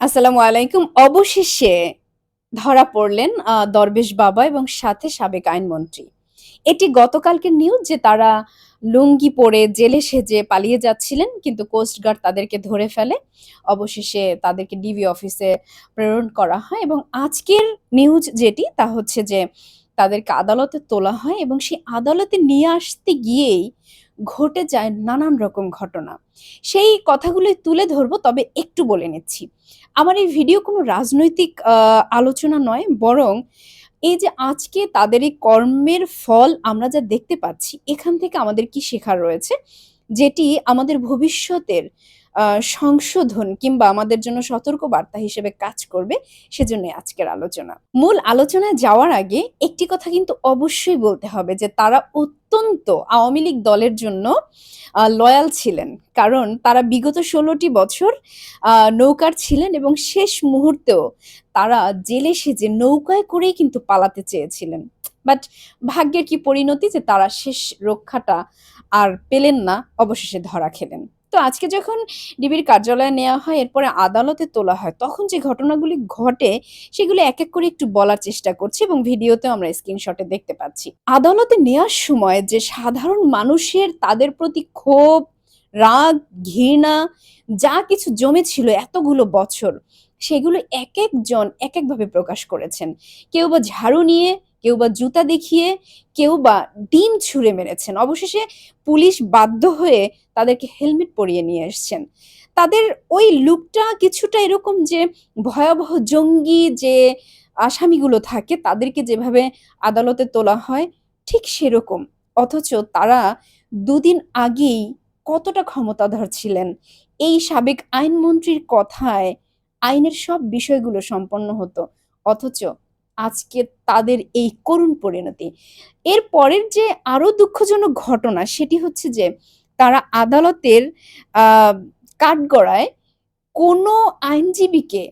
আসসালামু আলাইকুম। অবশেষে ধরা পড়লেন দরবেশ বাবা এবং সাথে সাবেক আইনমন্ত্রী। এটি গতকালকের নিউজ যে তারা লুঙ্গি পরে জেলে সেজে পালিয়ে যাচ্ছিলেন। কিন্তু কোস্টগার্ড তাদেরকে ধরে ফেলে। অবশেষে তাদেরকে ডিবি অফিসে প্রেরণ করা হয় এবং আজকের নিউজ যেটি তা হচ্ছে যে তাদেরকে আদালতে তোলা হয় এবং সেই আদালতে নিয়ে আসতে গিয়েই ঘটে যায় নানান রকম ঘটনা। সেই কথাগুলো তুলে ধরবো, তবে একটু বলে নিচ্ছি। আমার এই ভিডিও কোনো রাজনৈতিক আলোচনা নয়, বরং এই যে আজকে তাদের এই কর্মের ফল আমরা যা দেখতে পাচ্ছি, এখান থেকে আমাদের কি শেখার রয়েছে যেটি আমাদের ভবিষ্যতের সংশোধন কিংবা আমাদের জন্য সতর্ক বার্তা হিসেবে কাজ করবে সেজন্য আজকের আলোচনা। মূল আলোচনায় যাওয়ার আগে একটি কথা কিন্তু অবশ্যই বলতে হবে যে তারা অত্যন্ত আওয়ামী লীগ দলের জন্য লয়াল ছিলেন। কারণ তারা বিগত ষোলোটি বছর নৌকার ছিলেন এবং শেষ মুহূর্তেও তারা জেলে সেজে নৌকায় করেই কিন্তু পালাতে চেয়েছিলেন। বাট ভাগ্যের কি পরিণতি যে তারা শেষ রক্ষাটা আর পেলেন না, অবশেষে ধরা খেলেন। তো আজকে যখন ডিবির কার্যালয়ে নেওয়া হয় এরপরে আদালতে তোলা হয় তখন যে ঘটনাগুলি ঘটে সেগুলো এক, এক করে একটু বলার চেষ্টা করছি এবং ভিডিওতেও আমরা স্ক্রিনশটে দেখতে পাচ্ছি। আদালতে নেওয়ার সময় যে সাধারণ মানুষের তাদের প্রতি ক্ষোভ, রাগ, ঘৃণা যা কিছু জমেছিল এতগুলো বছর সেগুলো এক একজন এক একেকভাবে প্রকাশ করেছেন। কেউ বা ঝাড়ু নিয়ে, কেউ বা জুতা দেখিয়ে, কেউ বা ডিম ছুঁড়ে মেরেছেন। অবশেষে পুলিশ বাধ্য হয়ে তাদেরকে হেলমেট পরিয়ে নিয়ে এসছেন। তাদের ওই লুকটা কিছুটা এরকম যে ভয়াবহ জঙ্গি যে আসামিগুলো থাকে তাদেরকে যেভাবে আদালতে তোলা হয় ঠিক সেরকম। অথচ তারা দুদিন আগেই কতটা ক্ষমতাধর ছিলেন। এই সাবেক আইনমন্ত্রীর কথায় আইনের সব বিষয়গুলো সম্পন্ন হতো। অথচ আজকে তাদের এই করুণ পরিণতি। এর পরের যে আরও দুঃখজনক ঘটনা, সেটি হচ্ছে যে তারা আদালতের কাঠগড়ায় কোনো আইনজীবীকে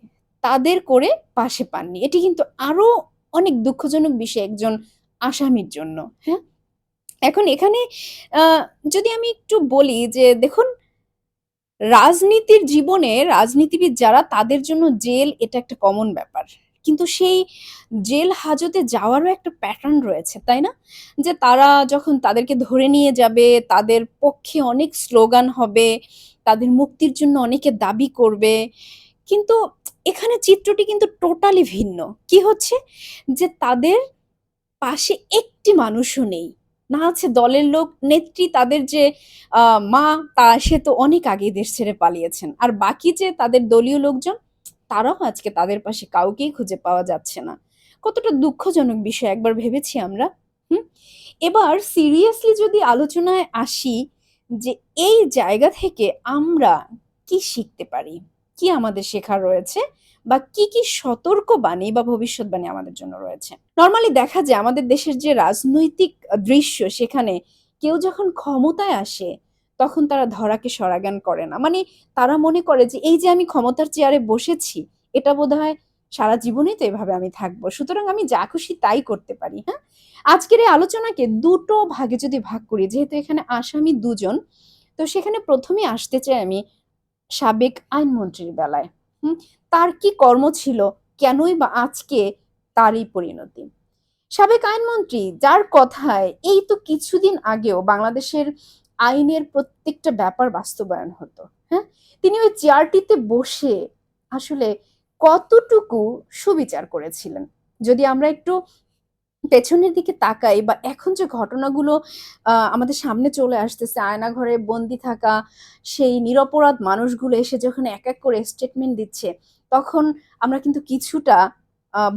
তাদের করে পাশে পাননি। এটি কিন্তু আরও অনেক দুঃখজনক বিষয় একজন আসামির জন্য। হ্যাঁ? এখন এখানে যদি আমি একটু বলি যে দেখুন, রাজনীতির জীবনে রাজনীতিবিদ যারা তাদের জন্য জেল এটা একটা কমন ব্যাপার। কিন্তু সেই জেল হাজতে যাওয়ারও একটা প্যাটার্ন রয়েছে, তাই না? যে তারা যখন তাদেরকে ধরে নিয়ে যাবে, তাদের পক্ষে অনেক স্লোগান হবে, তাদের মুক্তির জন্য অনেকে দাবি করবে। কিন্তু এখানে চিত্রটি কিন্তু টোটালি ভিন্ন। কি হচ্ছে? যে তাদের পাশে একটি মানুষও নেই। না আছে দলের লোক, নেত্রী তাদের যে মা তা সে তো অনেক আগে দেশ ছেড়ে পালিয়েছেন। আর বাকি যে তাদের দলীয় লোকজন তারাও আজকে তাদের পাশে কাউকেই খুঁজে পাওয়া যাচ্ছে না। কতটা দুঃখজনক বিষয় একবার ভেবেছি আমরা? হুম? এবার সিরিয়াসলি যদি আলোচনায় আসি যে এই জায়গা থেকে আমরা কি শিখতে পারি? কি আমাদের শেখার রয়েছে? বা কি, কি সতর্কবাণী বা ভবিষ্যৎবাণী আমাদের জন্য রয়েছে? নর্মালি দেখা যায় আমাদের দেশের যে রাজনৈতিক দৃশ্য সেখানে কেউ যখন ক্ষমতায় আসে তখন তারা ধরাকে সরাজ্ঞান করে না। মানে তারা মনে করে যে এই যে আমি ক্ষমতার চেয়ারে বসেছি, এটা বোধহয় সারা জীবনই তো এভাবে আমি থাকব। সুতরাং আমি যা খুশি তাই করতে পারি। হ্যাঁ? আজকের এই আলোচনাকে দুটো ভাগে যদি ভাগ করি, যেহেতু এখানে আসামি দুজন, তো সেখানে ১ম এই আসতে চাই আমি সাবেক আইনমন্ত্রীর বেলায়। হুম? তার কি কর্ম ছিল? কেনই বা আজকে তারই পরিণতি? সাবেক আইনমন্ত্রী, যার কথায় এই তো কিছুদিন আগেও বাংলাদেশের আইনের প্রত্যেকটা ব্যাপার বাস্তবায়ন হতো। হ্যাঁ? তিনি ওই চেয়ারটিতে বসে আসলে কতটুকু সুবিচার করেছিলেন? যদি আমরা একটু পেছনের দিকে তাকাই বা এখন যে ঘটনাগুলো আমাদের সামনে চলে আসতেছে আয়নাঘরে বন্দি থাকা সেই নিরপরাধ মানুষগুলো এসে যখন এক, এক করে স্টেটমেন্ট দিচ্ছে তখন আমরা কিন্তু কিছুটা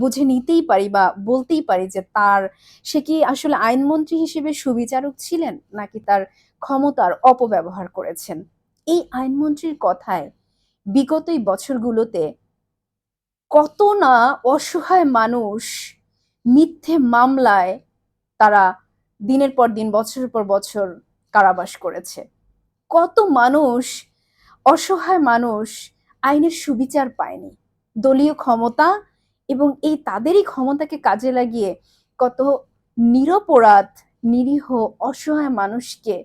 বুঝে নিতেই পারি বা বলতেই পারি যে তার সে কি আসলে আইনমন্ত্রী হিসেবে সুবিচারক ছিলেন? নাকি তার ক্ষমতার অপব্যবহার করেছেন? এই আইনমন্ত্রীর কথায় বিগত বছরগুলোতে কত না অসহায় মানুষ মিথ্যে মামলায় তারা দিনের পর দিন, বছরের পর বছর কারাবাস করেছে। কত মানুষ, অসহায় মানুষ আইনের সুবিচার পায়নি। দলীয় ক্ষমতা এবং এই তাদেরই ক্ষমতাকে কাজে লাগিয়ে কত নিরপরাধ, নিরীহ, অসহায় মানুষকে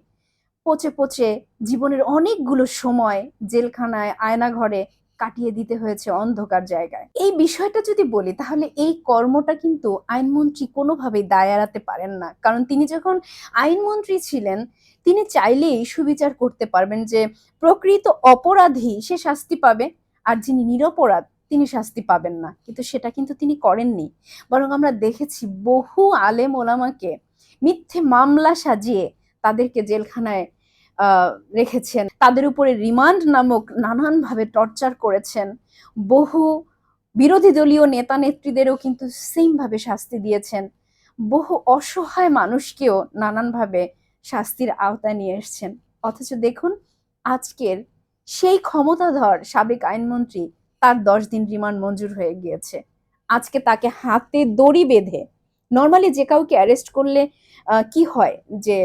পচে, পচে জীবনের অনেকগুলো সময় জেলখানায়, আয়নাঘরে কাটিয়ে দিতে হয়েছে অন্ধকার জায়গায়। এই বিষয়টা যদি বলি তাহলে এই কর্মটা কিন্তু আইনমন্ত্রী কোনোভাবেই দায় এড়াতে পারেন না। কারণ তিনি যখন আইনমন্ত্রী ছিলেন তিনি চাইলেই সুবিচার করতে পারবেন যে প্রকৃত অপরাধী সে শাস্তি পাবে আর যিনি নিরপরাধ তিনি শাস্তি পাবেন না। কিন্তু সেটা কিন্তু তিনি করেননি। বরং আমরা দেখেছি বহু আলেম ওলামাকে মিথ্যে মামলা সাজিয়ে তাদেরকে জেলখানায় রেখেছেন। তাদের উপরে রিমান্ড নামক নানানভাবে টর্চার করেছেন। বহু বিরোধী দলীয় নেতা নেত্রীদেরও কিন্তু সেম ভাবে শাস্তি দিয়েছেন। বহু অসহায় মানুষকেও নানানভাবে শাস্তির আওতায় নিয়ে এসেছেন। অথচ দেখুন, আজকের সেই ক্ষমতাধর সাবেক আইনমন্ত্রী তার দশ দিন রিমান্ড মঞ্জুর হয়ে গিয়েছে। আজকে তাকে হাতে দড়ি বেঁধে নর্মালি যে কাউকে অ্যারেস্ট করলে কি হয় যে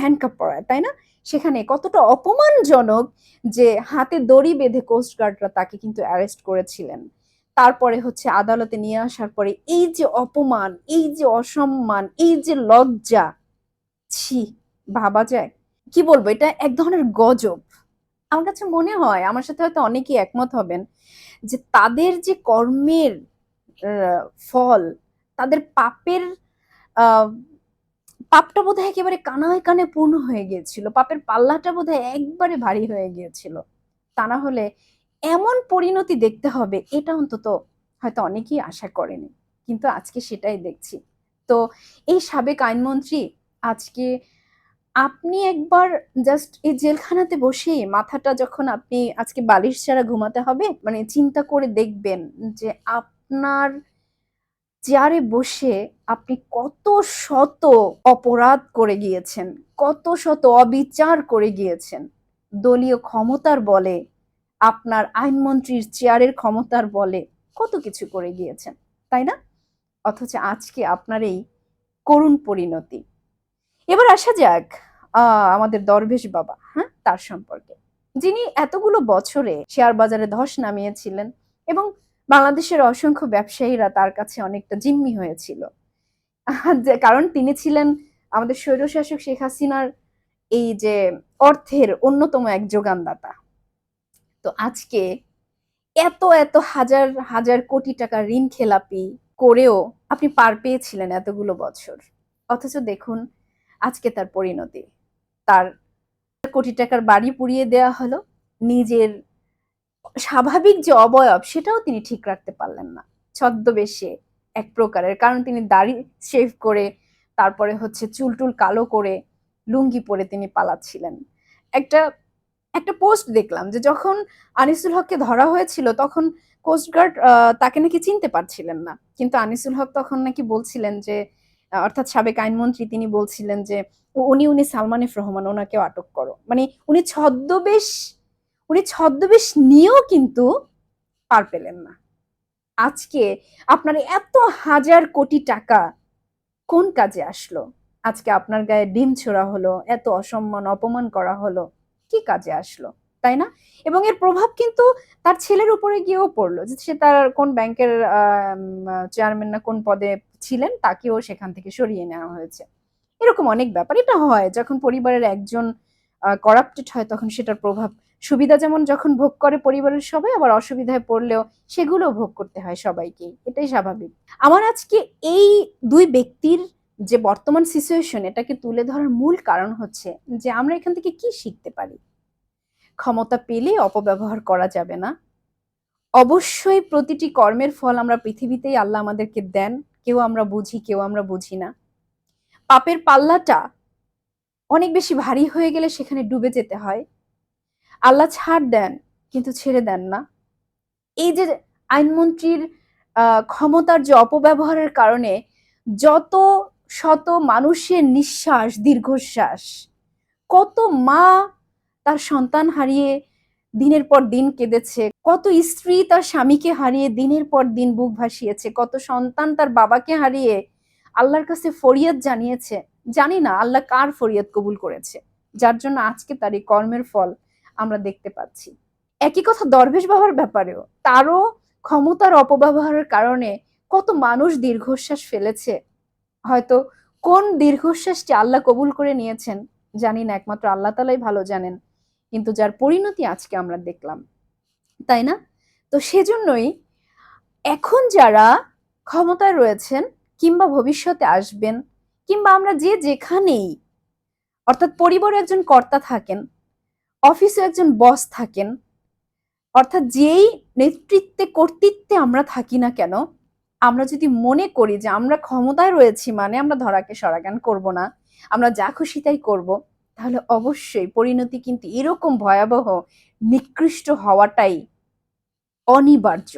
হ্যান্ডকাপ পরায় তাই না? সেখানে কতটা অপমানজনক যে হাতে দড়ি বেঁধে কোস্টগার্ডরা তাকে কিন্তু অ্যারেস্ট করেছিলেন। তারপরে হচ্ছে আদালতে নিয়ে আসার পরে এই যে অপমান, এই যে অসম্মান, এই যে লজ্জা, ছি, ভাবা যায়? কি বলব, এটা এক ধরনের গজব। আমার কাছে মনে হয়, আমার সাথে হয়তো অনেকেই একমত হবেন, যে তাদের যে কর্মের ফল, তাদের পাপের পাপটা বোধহয় একেবারে কানায় কানে পূর্ণ হয়ে গিয়েছিল। পাপের পাল্লাটা বোধহয় একবারে ভারী হয়ে গিয়েছিল। তা না হলে এমন পরিণতি দেখতে হবে, এটা অন্তত হয়তো অনেকেই আশা করেনি। কিন্তু আজকে সেটাই দেখছি। তো এই সাবেক আইনমন্ত্রী, আজকে আপনি একবার জাস্ট এই জেলখানাতে বসে মাথাটা যখন আপনি আজকে বালিশ ছাড়া ঘুমাতে হবে মানে চিন্তা করে দেখবেন যে আপনার চেয়ারে বসে আপনি কত শত অপরাধ করে গিয়েছেন, কত শত অবিচার করে গিয়েছেন। দলীয় ক্ষমতার বলে, আপনার আইনমন্ত্রীর চেয়ারের ক্ষমতার বলে কত কিছু করে গিয়েছেন, তাই না? অথচ আজকে আপনার এই করুণ পরিণতি। এবার আসা যাক আমাদের দরবেশ বাবা হ্যাঁ তার সম্পর্কে। যিনি এতগুলো বছরে শেয়ার বাজারে ধস নামিয়েছিলেন এবং বাংলাদেশের অসংখ্য ব্যবসায়ীরা তার কাছে অনেকটা জিম্মি হয়েছিল। কারণ তিনি ছিলেন আমাদের স্বৈরশাসক শেখ হাসিনার এই যে অর্থের অন্যতম এক যোগানদাতা। তো আজকে এত এত হাজার হাজার কোটি টাকা ঋণ খেলাপি করেও আপনি পার পেয়েছিলেন এতগুলো বছর। অথচ দেখুন, আজকে তার পরিণতি। তার কোটি টাকার বাড়ি পুড়িয়ে দেওয়া হলো, নিজের স্বাভাবিক যে অবয়ব, সেটাও তিনি ঠিক রাখতে পারলেন না। ছদ্মবেশে এক প্রকারের, কারণ তিনি দাড়ি শেভ করে, তারপরে হচ্ছে চুল টুল কালো করে লুঙ্গি পরে তিনি পালাচ্ছিলেন। একটা একটা পোস্ট দেখলাম যে যখন আনিসুল হককে ধরা হয়েছিল, তখন কোস্টগার্ড তাকে নাকি চিনতে পারছিলেন না। কিন্তু আনিসুল হক তখন নাকি বলছিলেন যে, অর্থাৎ সাবেক আইনমন্ত্রী তিনি বলছিলেন যে উনি উনি সালমান রহমান, ওনাকেও আটক করো। মানে উনি ছদ্মবেশ উনি ছদ্মবেশ নিয়েও কিন্তু পার পেলেন না। আজকে আপনার এত হাজার কোটি টাকা কোন কাজে আসলো? আজকে আপনার গায়ে ডিম ছোড়া হলো, এত অসম্মান, অপমান করা হলো, কি কাজে আসলো, তাই না? এবং এর প্রভাব কিন্তু তার ছেলের উপরে গিয়েও পড়ল যে সে তার কোন ব্যাংকের চেয়ারম্যান না কোন পদে ছিলেন, তাকেও সেখান থেকে সরিয়ে নেওয়া হয়েছে। এরকম অনেক ব্যাপার। এটা হয় যখন পরিবারের একজন করাপ্টেড হয় তখন সেটার প্রভাব সুবিধা যেমন যখন ভোগ করে পরিবারের সবাই, আবার অসুবিধায় পড়লেও সেগুলো ভোগ করতে হয় সবাইকেই। এটাই স্বাভাবিক। আমার আজকে এই দুই ব্যক্তির যে বর্তমান সিচুয়েশন এটাকে তুলে ধরার মূল কারণ হচ্ছে যে আমরা এখান থেকে কি শিখতে পারি? ক্ষমতা পেলে অপব্যবহার করা যাবে না। অবশ্যই প্রতিটি কর্মের ফল আমরা পৃথিবীতেই আল্লাহ আমাদেরকে দেন। কেউ আমরা বুঝি, কেউ আমরা বুঝি না। পাপের পাল্লাটা অনেক বেশি ভারী হয়ে গেলে সেখানে ডুবে যেতে হয়। আল্লাহ ছাড় দেন, কিন্তু ছেড়ে দেন না। এই যে আইনমন্ত্রীর ক্ষমতার যে অপব্যবহারের কারণে যত শত মানুষের নিঃশ্বাস, দীর্ঘশ্বাস, কত মা তার সন্তান হারিয়ে দিনের পর দিন কেঁদেছে, কত স্ত্রী তার স্বামীকে হারিয়ে দিনের পর দিন বুক ভাসিয়েছে, কত সন্তান তার বাবাকে হারিয়ে আল্লাহর কাছে ফরিয়াদ জানিয়েছে। জানি না আল্লাহ কার ফরিয়াদ কবুল করেছে। যার জন্য আজকে তার এই কর্মের ফল আমরা দেখতে পাচ্ছি। একই কথা দরবেশ বাবার ব্যাপারেও। তারও ক্ষমতার অপব্যবহারের কারণে কত মানুষ দীর্ঘশ্বাস ফেলেছে। হয়তো কোন দীর্ঘশ্বাসটি আল্লাহ কবুল করে নিয়েছেন জানি না, একমাত্র আল্লাহ তালাই ভালো জানেন। কিন্তু যার পরিণতি আজকে আমরা দেখলাম, তাই না? তো সেজন্যই এখন যারা ক্ষমতায় রয়েছেন কিংবা ভবিষ্যতে আসবেন, কিংবা আমরা যে যেখানেই, অর্থাৎ পরিবারে একজন কর্তা থাকেন অফিসে একজন বস থাকেন। অর্থাৎ যেই নেতৃত্বে, কর্তৃত্বে আমরা থাকি না কেন, আমরা যদি মনে করি যে আমরা ক্ষমতায় রয়েছি মানে আমরা ধরাকে সরাগান করব না, আমরা যা খুশি তাই করব, তাহলে অবশ্যই পরিণতি কিন্তু এরকম ভয়াবহ, নিকৃষ্ট হওয়াটাই অনিবার্য।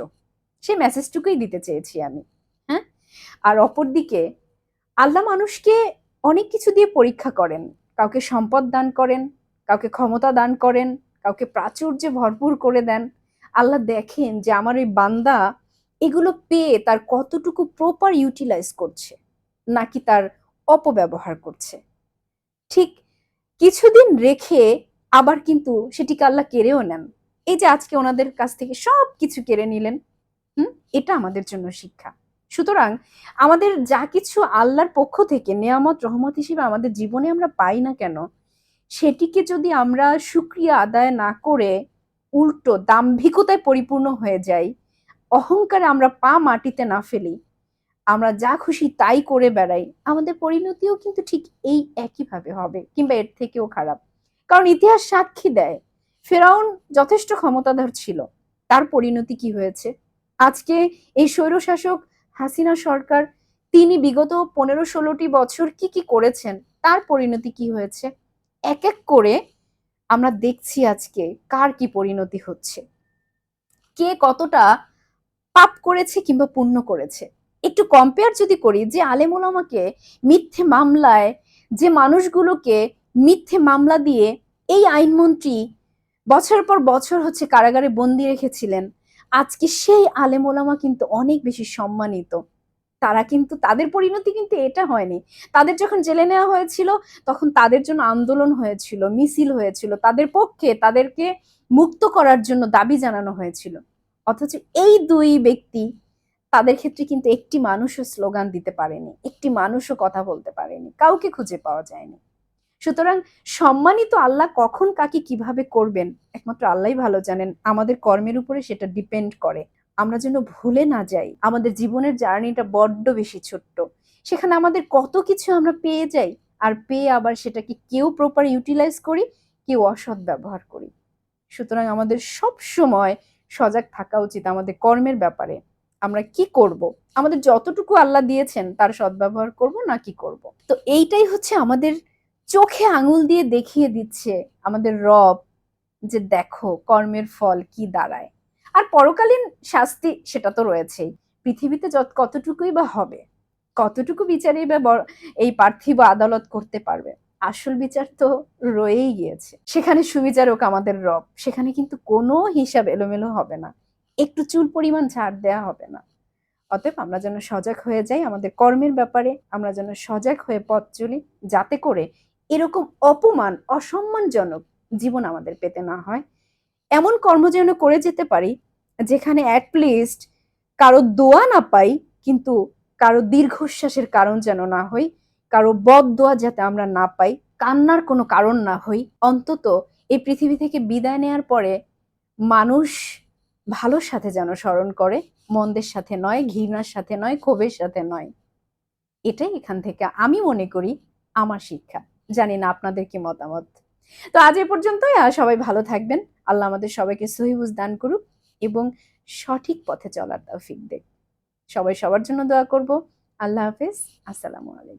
সেই মেসেজটুকুই দিতে চেয়েছি আমি হ্যাঁ? আর অপরদিকে, আল্লাহ মানুষকে অনেক কিছু দিয়ে পরীক্ষা করেন, কাউকে সম্পদ দান করেন কাউকে ক্ষমতা দান করেন, কাউকে প্রাচুর্যে ভরপুর করে দেন। আল্লাহ দেখেন যে আমার ওই বান্দা এগুলো পেয়ে তার কতটুকু প্রপার ইউটিলাইজ করছে, নাকি তার অপব্যবহার করছে। ঠিক কিছুদিন রেখে আবার কিন্তু সেটিকে আল্লাহ কেড়েও নেন। এই যে আজকে ওনাদের কাছ থেকে সব কিছু কেড়ে নিলেন, হুম, এটা আমাদের জন্য শিক্ষা। সুতরাং আমাদের যা কিছু আল্লাহর পক্ষ থেকে নেয়ামত, রহমত হিসেবে আমাদের জীবনে আমরা পাই না কেন সেটিকে যদি আমরা সুক্রিয়া আদায় না করে উল্টো দাম্ভিকতায় পরিপূর্ণ হয়ে যাই, অহংকারে আমরা পা মাটিতে না ফেলি, আমরা যা খুশি তাই করে বেড়াই, আমাদের পরিণতিও কিন্তু ঠিক এই একইভাবে হবে কিংবা এর থেকেও খারাপ। কারণ ইতিহাস সাক্ষী দেয়, ফেরাউন যথেষ্ট ক্ষমতাধর ছিল, তার পরিণতি কি হয়েছে? আজকে এই স্বৈরশাসক হাসিনা সরকার তিনি বিগত পনেরো ষোলোটি বছর কি কি করেছেন, তার পরিণতি কি হয়েছে? এক এক করে আমরা দেখছি আজকে কার কি পরিণতি হচ্ছে। কে কতটা পাপ করেছে কিংবা পুণ্য করেছে। একটু কম্পেয়ার যদি করি যে আলেমুলামাকে মিথ্যে মামলায় যে মানুষগুলোকে মিথ্যে মামলা দিয়ে এই আইনমন্ত্রী বছরের পর বছর হচ্ছে কারাগারে বন্দি রেখেছিলেন, আজকে সেই আলেমোলামা কিন্তু অনেক বেশি সম্মানিত। তারা কিন্তু, তাদের পরিণতি কিন্তু এটা হয়নি। তাদের যখন জেলে নেওয়া হয়েছিল, তখন তাদের জন্য আন্দোলন হয়েছিল, মিছিল হয়েছিল। তাদের পক্ষে তাদেরকে মুক্ত করার জন্য দাবি জানানো হয়েছিল। অথচ এই দুই ব্যক্তি তাদের ক্ষেত্রে কিন্তু একটি মানুষও স্লোগান দিতে পারেনি, একটি মানুষও কথা বলতে পারেনি, কাউকে খুঁজে পাওয়া যায়নি। সুতরাং সম্মানিত আল্লাহ কখন কাকে কীভাবে করবেন, একমাত্র আল্লাহই ভালো জানেন। আমাদের কর্মের উপরে সেটা ডিপেন্ড করে। আমরা যেন ভুলে না যাই। আমাদের জীবনের জার্নিটা বড্ড বেশি ছোট্ট। সেখানে আমাদের কত কিছু আমরা পেয়ে যাই আর পেয়ে আবার সেটাকে কেউ প্রপার ইউটিলাইজ করি, কেউ অসৎ ব্যবহার করি। সুতরাং আমাদের সব সময় সজাগ থাকা উচিত আমাদের কর্মের ব্যাপারে। আমরা কি করব? আমাদের যতটুকু আল্লাহ দিয়েছেন, তার সদ্ব্যবহার করব না কি করব? তো এইটাই হচ্ছে আমাদের চোখে আঙুল দিয়ে দেখিয়ে দিচ্ছে আমাদের রব যে দেখো কর্মের ফল কি দাঁড়ায়। আর পরকালীন শাস্তি সেটা তো রয়েছেই। পৃথিবীতে যত, কতটুকুই বা হবে, কতটুকু বিচারই বা এই পার্থিব আদালত করতে পারবে, আসল বিচার তো রয়েই গিয়েছে। সেখানে সুবিচারক আমাদের রব, সেখানে কিন্তু কোনো হিসাব এলোমেলো হবে না। একটু চুল পরিমাণ ছাড় দেয়া হবে না। অতএব আমরা যেন সজাগ হয়ে যাই আমাদের কর্মের ব্যাপারে, আমরা যেন সজাগ হয়ে পথ চলি, যাতে করে এরকম অপমান, অসম্মানজনক জীবন আমাদের পেতে না হয়। এমন কর্ম যেন করে যেতে পারি, যেখানে অ্যাটলিস্ট কারও দোয়া না পাই, কিন্তু কারও দীর্ঘশ্বাসের কারণ যেন না হই, কারও বদ দোয়া যাতে আমরা না পাই, কান্নার কোনো কারণ না হই। অন্তত এই পৃথিবী থেকে বিদায় নেওয়ার পরে মানুষ ভালোর সাথে যেন স্মরণ করে, মন্দের সাথে নয়, ঘৃণার সাথে নয়, ক্ষোভের সাথে নয়। এটাই এখান থেকে আমি মনে করি আমার শিক্ষা। জানি না আপনাদের কি মতামত। তো আজ এ পর্যন্তই সবাই ভালো থাকবেন। আল্লাহ আমাদের সবাইকে সহিবুজ দান করুক এবং সঠিক পথে চলার তৌফিক দেখ সবাই সবার জন্য দোয়া করব। আল্লাহ হাফেজ। আসসালামু আলাইকুম।